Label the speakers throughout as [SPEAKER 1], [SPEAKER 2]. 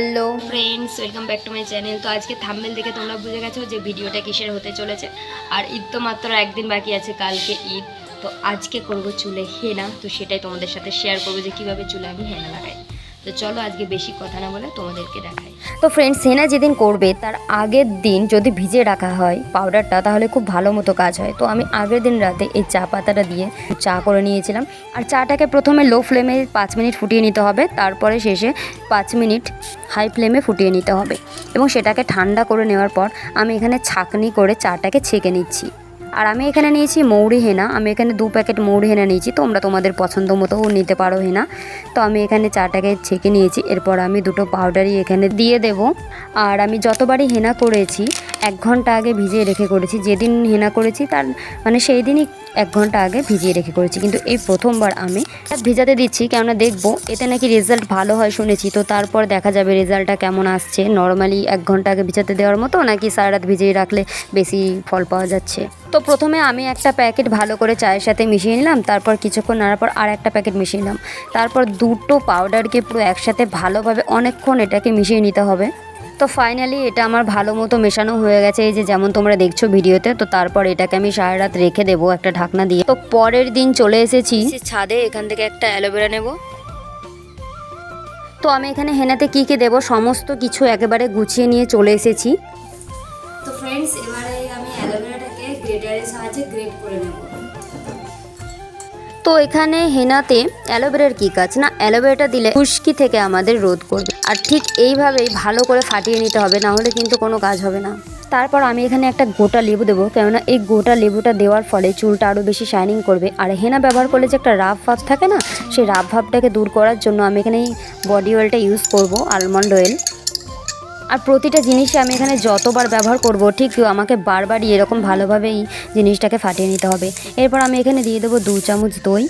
[SPEAKER 1] Hello. Friends welcome back to my channel তো আজকে thumbnail দেখে তোমরা বুঝে গেছো যে ভিডিওটা কিসের হতে চলেছে। আর ঈদ তো মাত্র একদিন বাকি আছে, কালকে ঈদ। তো আজকে করব চুলে হেনা। তো সেটাই তোমাদের সাথে শেয়ার করব যে কীভাবে চুলে আমি হেনা লাগাই। তো চলো আজকে বেশি কথা না বলে তোমাদেরকে দেখাই। তো ফ্রেন্ডস হেনা যেদিন করবে, তার আগের দিন যদি ভিজে রাখা হয় পাউডারটা তাহলে খুব ভালো মতো কাজ হয়। তো আমি আগের দিন রাতে এই চা পাতাটা দিয়ে চা করে নিয়েছিলাম। আর চাটাকে প্রথমে লো ফ্লেমে পাঁচ মিনিট ফুটিয়ে নিতে হবে, তারপরে শেষে পাঁচ মিনিট হাই ফ্লেমে ফুটিয়ে নিতে হবে। এবং সেটাকে ঠান্ডা করে নেওয়ার পর আমি এখানে ছাঁকনি করে চাটাকে ছেঁকে নিচ্ছি। আর আমি এখানে নিয়েছি মৌরি হেনা। আমি এখানে দু প্যাকেট মৌরি হেনা নিয়েছি তোমরা তোমাদের পছন্দ মতোও নিতে পারো হেনা। তো আমি এখানে চাটাকে ছেঁকে নিয়েছি, এরপর আমি দুটো পাউডারই এখানে দিয়ে দেব। আর আমি যতবারই হেনা করেছি, এক ঘণ্টা আগে ভিজিয়ে রেখে করেছি, যেদিন হেনা করেছি তার মানে সেই দিনই এক ঘণ্টা আগে ভিজিয়ে রেখে করেছি। কিন্তু এই প্রথমবার আমি ভিজাতে দিচ্ছি, কেননা দেখব এতে নাকি রেজাল্ট ভালো হয় শুনেছি। তো তারপর দেখা যাবে রেজাল্টটা কেমন আসছে। নর্মালি এক ঘণ্টা আগে ভিজাতে দেওয়ার মতো নাকি সারা রাত ভিজিয়ে রাখলে বেশি ফল পাওয়া যাচ্ছে? তো প্রথমে আমি একটা প্যাকেট ভালো করে চায়ের সাথে মিশিয়ে নিলাম, তারপর কিছুক্ষণ নাড়ার পর আর একটা প্যাকেট মিশিয়ে নিলাম। তারপর দুটো পাউডারকে পুরো একসাথে ভালোভাবে অনেকক্ষণ এটাকে মিশিয়ে নিতে হবে। তো ফাইনালি এটা আমার ভালো মতো মেশানো হয়ে গেছে। এই যে যেমন তোমরা দেখছ ভিডিওতে তো তারপর এটাকে আমি সারা রাত রেখে দেবো একটা ঢাকনা দিয়ে। তো পরের দিন চলে এসেছি। ছাদে এখান থেকে একটা অ্যালোভেরা নেব। তো আমি এখানে হেনাতে কী কী দেবো সমস্ত কিছু একেবারে গুছিয়ে নিয়ে চলে এসেছি। তো ফ্রেন্ডস এবারে আমি অ্যালোভেরাটাকে গ্রেটারের সাহায্যে গ্রেট করে নেব। তো এখানে হেনাতে অ্যালোভেরার কী কাজ? না, অ্যালোভেরাটা দিলে খুশকি থেকে আমাদের রোধ করবে। আর ঠিক এইভাবেই ভালো করে ফাটিয়ে নিতে হবে, না হলে কিন্তু কোনো কাজ হবে না। তারপর আমি এখানে একটা গোটা লেবু দেবো, কেননা এই গোটা লেবুটা দেওয়ার ফলে চুলটা আরও বেশি শাইনিং করবে। আর হেনা ব্যবহার করলে যে একটা রাফ ভাব থাকে না, সেই রাফ ভাবটাকে দূর করার জন্য আমি এখানে এই বডি অয়েলটা ইউজ করব আলমন্ড অয়েল আর প্রতিটা জিনিসই আমি এখানে যতবার ব্যবহার করব, ঠিক আমাকে বারবারই এরকম ভালোভাবেই জিনিসটাকে ফাটিয়ে নিতে হবে। এরপর আমি এখানে দিয়ে দেবো দু চামচ দই।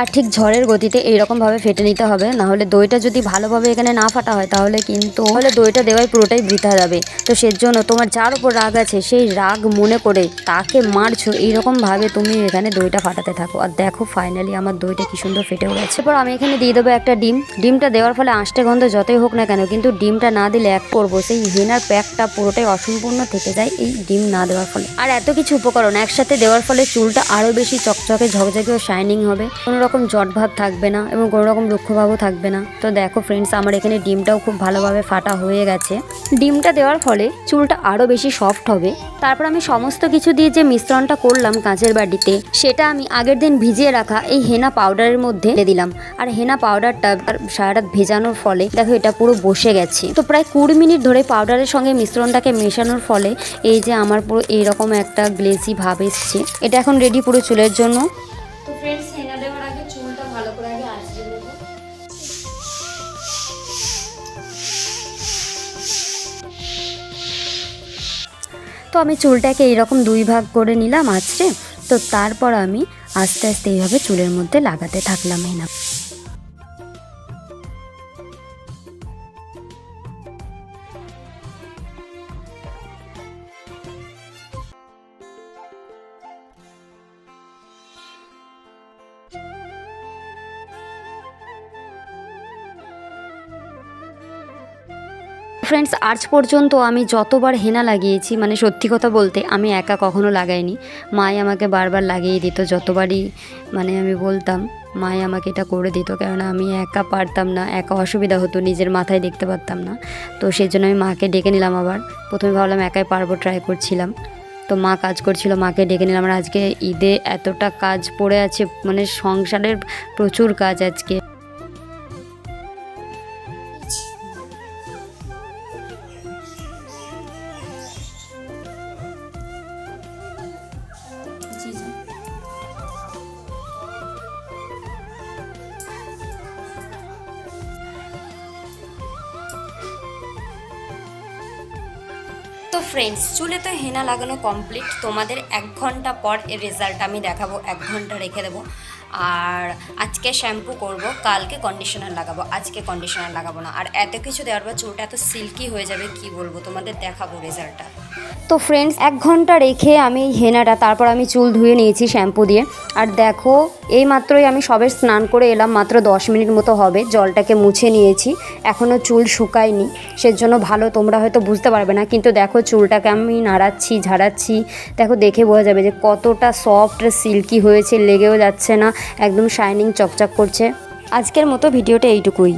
[SPEAKER 1] আর ঠিক ঝড়ের গতিতে এইরকমভাবে ফেটে নিতে হবে, নাহলে দইটা যদি ভালোভাবে এখানে না ফাটা হয়, তাহলে কিন্তু তাহলে দইটা দেওয়াই পুরোটাই বৃথা যাবে। তো সেজন্য তোমার যার উপর রাগ আছে, সেই রাগ মনে করে তাকে মারছো, এইরকমভাবে তুমি এখানে দইটা ফাটাতে থাকো। আর দেখো ফাইনালি আমার দইটা কি সুন্দর ফেটেও গেছে এরপর আমি এখানে দিয়ে দেবো একটা ডিম। ডিমটা দেওয়ার ফলে আঁশটে গন্ধ যতই হোক না কেন, কিন্তু ডিমটা না দিলে এক করব সেই হেনার প্যাকটা পুরোটাই অসম্পূর্ণ থেকে যায় এই ডিম না দেওয়ার ফলে। আর এত কিছু উপকরণ একসাথে দেওয়ার ফলে চুলটা আরও বেশি চকচকে, ঝকঝকে ও শাইনিং হবে। কোনো রকম জট ভাব থাকবে না এবং কোনো রকম রুক্ষভাবও থাকবে না। তো দেখো ফ্রেন্ডস আমার এখানে ডিমটাও খুব ভালোভাবে ফাটা হয়ে গেছে। ডিমটা দেওয়ার ফলে চুলটা আরও বেশি সফট হবে। তারপর আমি সমস্ত কিছু দিয়ে যে মিশ্রণটা করলাম কাঁচের বাটিতে, সেটা আমি আগের দিন ভিজিয়ে রাখা এই হেনা পাউডারের মধ্যে দিলাম। আর হেনা পাউডারটা সারা ভেজানোর ফলে দেখো এটা পুরো বসে গেছে। তো প্রায় কুড়ি মিনিট ধরে পাউডারের সঙ্গে মিশ্রণটাকে মেশানোর ফলে এই যে আমার পুরো এইরকম একটা গ্লেসি ভাব এসছে। এটা এখন রেডি পুরো চুলের জন্য। তো আমি চুলটাকে এইরকম দুই ভাগ করে নিলাম আছড়ে তো তারপর আমি আস্তে আস্তে এইভাবে চুলের মধ্যে লাগাতে থাকলাম হেনা ফ্রেন্ডস আজ পর্যন্ত আমি যতবার হেনা লাগিয়েছি মানে সত্যি কথা বলতে আমি একা কখনো লাগাইনি। মাই আমাকে বারবার লাগিয়ে দিত, যতবারই মানে আমি বলতাম, মাই আমাকে এটা করে দিত, কেননা আমি একা পারতাম না, একা অসুবিধা হতো, নিজের মাথায় দেখতে পারতাম না। তো সেই জন্য আমি মাকে ডেকে নিলাম আবার। প্রথমে ভাবলাম একাই পারব ট্রাই করছিলাম। তো মা কাজ করছিল, মাকে ডেকে নিলাম। আর আজকে ঈদে এতটা কাজ পড়ে আছে মানে সংসারের প্রচুর কাজ আজকে। তো ফ্রেন্ডস চুলে তো হেনা লাগানো কমপ্লিট তোমাদের এক ঘণ্টা পর এর রেজাল্ট আমি দেখাবো, এক ঘণ্টা রেখে দেবো। আর আজকে শ্যাম্পু করব, কালকে কন্ডিশনার লাগাবো, আজকে কন্ডিশনার লাগাবো না। আর এত কিছু দেওয়ার পর চুলটা এত সিল্কি হয়ে যাবে, কি বলব? তোমাদের দেখাবো রেজাল্টটা তো ফ্রেন্ডস এক ঘণ্টা রেখে আমি হেনাটা, তারপর আমি চুল ধুয়ে নিয়েছি শ্যাম্পু দিয়ে। আর দেখো এই মাত্রই আমি সবে স্নান করে এলাম, মাত্র দশ মিনিট মতো হবে, জলটাকে মুছে নিয়েছি। এখনও চুল শুকায়নি, সেজন্য ভালো, তোমরা হয়তো বুঝতে পারবে না, কিন্তু দেখো চুলটাকে আমি নাড়াচ্ছি, ঝাড়াচ্ছি। দেখো, দেখে বোঝা যাবে যে কতটা সফট সিল্কি হয়েছে, লেগেও যাচ্ছে না, একদম শাইনিং চকচক করছে। আজকের মতো ভিডিওটা এইটুকুই।